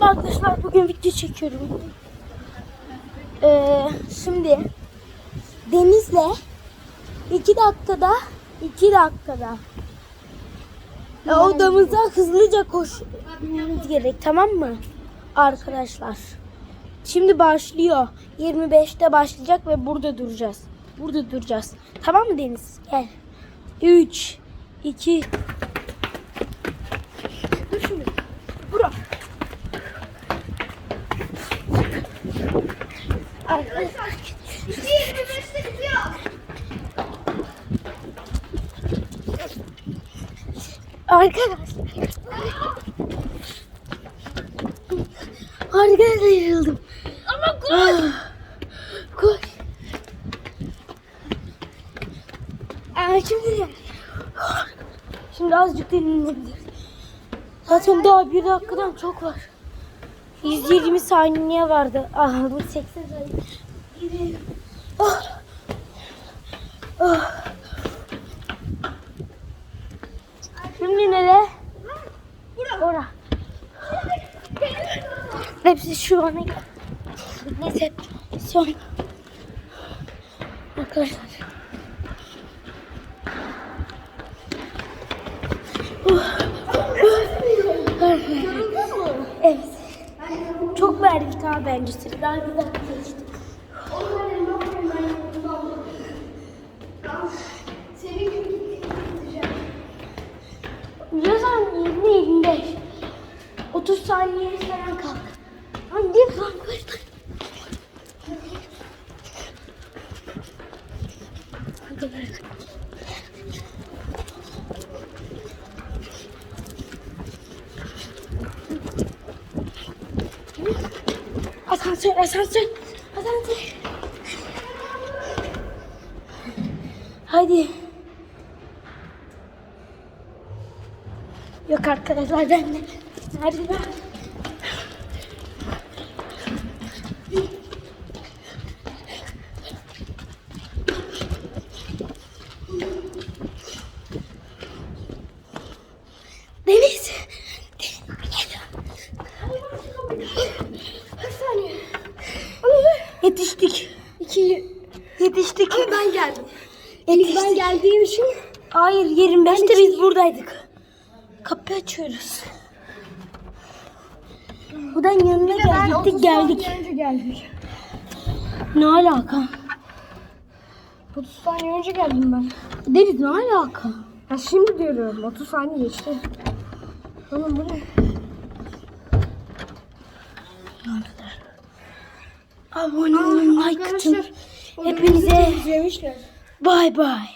Arkadaşlar bugün video çekiyorum. Ee, şimdi Deniz'le iki dakikada iki dakikada e, odamıza hızlıca koşmamız gerek tamam mı? Arkadaşlar. Şimdi başlıyor. 25'te başlayacak ve burada duracağız. Burada duracağız. Tamam mı Deniz? Gel. 3 2 Arkadaşlar. Arkadaşlar. Yayıldım. Ama koş. koş. Aa, şimdi Şimdi azıcık dinlenebiliriz. Zaten daha bir dakikadan çok var. 120 saniye vardı. Ah bu 80 saniye. Ah. Ah. Şimdi nere? Ora. Hepsi şu ana gel. Neyse. Son. Arkadaşlar. Evet. Çok verdik abi bence size. Daha dakika geçti. Yazan 20 25. 30 saniye falan kalk. Lan git lan koş lan. Asansör, asansör, asansör. Hadi. Yok arkadaşlar ben de. Nerede ben? Deniz. Kaç saniye? Yetiştik. İki. Yetiştik. Ama ben geldim. Yetiştik. Ben geldiğim için. Hayır 25'te biz buradaydık. Kapı açıyoruz. Buradan yanına geldik geldik. önce geldik. Ne alaka? 30 saniye önce geldim ben. Deniz ne alaka? Ya şimdi diyorum 30 saniye geçti. Oğlum bu ne? Abone olun, like atın. Hepinize bay bay.